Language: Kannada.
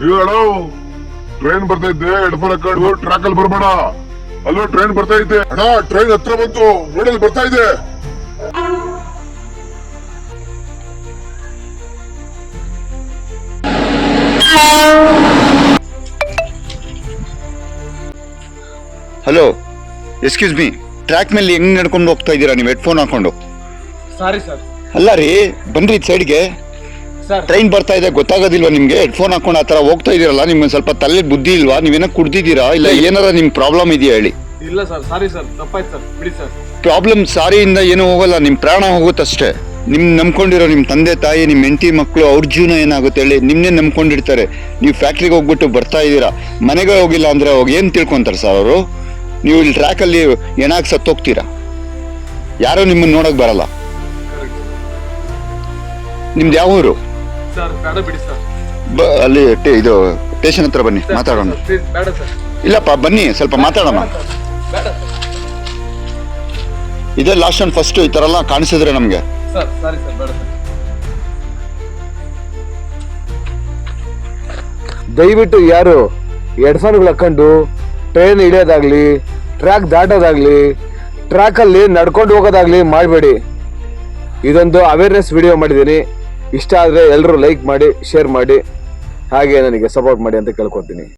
ಹೇಳು? ಟ್ರೈನ್ ಬರ್ತಾ ಇದ್ದೆ ಹೆಡ್ಫೋನ್ ಹಾಕೊಂಡು ಟ್ರ್ಯಾಕ್ ಅಲ್ಲಿ ಬರ್ಬೇಡ. ಅಲ್ಲೋ ಟ್ರೈನ್ ಬರ್ತಾ ಇದ್ದೆ. ಅಣ್ಣ ಟ್ರೈನ್ ಹತ್ರ ಬಂತು ನೋಡಲ್ ಬರ್ತಾ ಇದೆ. ಹಲೋ ಎಕ್ಸ್ಕ್ಯೂಸ್ ಮೀ ಟ್ರ್ಯಾಕ್ ಮೇಲೆ ಹೆಂಗ್ ನಡ್ಕೊಂಡು ಹೋಗ್ತಾ ಇದ್ದೀರಾ? ನೀವು ಹೆಡ್ಫೋನ್ ಹಾಕೊಂಡು. ಸಾರಿ ಸರ್ ಅಲ್ಲ ರೀ ಬನ್ರಿ ಸೈಡ್ಗೆ ಟ್ರೈನ್ ಬರ್ತಾ ಇದೆ ಗೊತ್ತಾಗೋದಿಲ್ವಾ ನಿಮ್ಗೆ? ಹೆಡ್ಫೋನ್ ಹಾಕೊಂಡು ಆ ಥರ ಹೋಗ್ತಾ ಇದೀರಲ್ಲ ನಿಮ್ಗೆ ಸ್ವಲ್ಪ ತಲೆ ಬುದ್ಧಿ ಇಲ್ವಾ? ನೀವೇನೋ ಕುಡ್ದಿದ್ದೀರಾ? ಇಲ್ಲ ಏನಾರ ನಿಮ್ ಪ್ರಾಬ್ಲಮ್ ಇದೆಯಾ ಹೇಳಿ? ಇಲ್ಲ ಸರ್ ಸಾರಿ ಸರ್ ತಪ್ಪಾಯ್ತು ಸರ್ ಬಿಡಿ ಸರ್. ಪ್ರಾಬ್ಲಮ್ ಸಾರಿಯಿಂದ ಏನೂ ಹೋಗಲ್ಲ ನಿಮ್ಮ ಪ್ರಾಣ ಹೋಗುತ್ತಷ್ಟೇ. ನಿಮ್ ನಂಬ್ಕೊಂಡಿರೋ ನಿಮ್ಮ ತಂದೆ ತಾಯಿ ನಿಮ್ಮ ಹೆಂಡತಿ ಮಕ್ಕಳು ಅವ್ರ ಜೀವನ ಏನಾಗುತ್ತೆ ಹೇಳಿ ನಿಮ್ಮನ್ನೇ ನಂಬ್ಕೊಂಡಿರ್ತಾರೆ. ನೀವು ಫ್ಯಾಕ್ಟ್ರಿಗೆ ಹೋಗ್ಬಿಟ್ಟು ಬರ್ತಾ ಇದ್ದೀರಾ? ಮನೆಗೆ ಹೋಗಿಲ್ಲ ಅಂದ್ರೆ ಅವಾಗ ಏನು ತಿಳ್ಕೊಂತಾರೆ ಸರ್ ಅವರು? ನೀವು ಇಲ್ಲಿ ಟ್ರ್ಯಾಕಲ್ಲಿ ಏನಾಗಿ ಸತ್ತೋಗ್ತೀರಾ? ಯಾರೋ ನಿಮ್ಮನ್ನ ನೋಡಕ್ ಬರಲ್ಲ. ನಿಮ್ದು ಯಾವ ಊರು? ಸರ್ ಬೇಡ ಬಿಡಿ ಸರ್. ಬ ಅಲ್ಲಿ ಟೇ- ಇದು ಸ್ಟೇಷನ್ ಹತ್ರ ಬನ್ನಿ ಮಾತಾಡೋಣ. ಪ್ಲೀಸ್ ಬೇಡ ಸರ್. ಇಲ್ಲಪ್ಪ ಬನ್ನಿ ಸ್ವಲ್ಪ ಮಾತಾಡೋಣ. ಬೇಡ ಸರ್ ಇದೇ ಲಾಸ್ಟ್ ಅಂಡ್ ಫಸ್ಟ್ ಈ ಥರ ಎಲ್ಲ ಕಾಣಿಸಿದ್ರೆ ನಮಗೆ. ಸರ್ ಸಾರಿ ಸರ್ ಬೇಡ ಸರ್. ದಯವಿಟ್ಟು ಯಾರು ಹೆಡ್ಫೋನ್ಗಳು ಹಾಕೊಂಡು ಟ್ರೈನ್ ಹಿಡಿಯೋದಾಗ್ಲಿ ಟ್ರ್ಯಾಕ್ ದಾಟೋದಾಗ್ಲಿ ಟ್ರ್ಯಾಕಲ್ಲಿ ನಡ್ಕೊಂಡು ಹೋಗೋದಾಗ್ಲಿ ಮಾಡಬೇಡಿ. ಇದೊಂದು ಅವೇರ್ನೆಸ್ ವಿಡಿಯೋ ಮಾಡಿದ್ದೀನಿ. ಇಷ್ಟ ಆದರೆ ಎಲ್ಲರೂ ಲೈಕ್ ಮಾಡಿ ಶೇರ್ ಮಾಡಿ ಹಾಗೆ ನನಗೆ ಸಪೋರ್ಟ್ ಮಾಡಿ ಅಂತ ಕೇಳ್ಕೊತೀನಿ.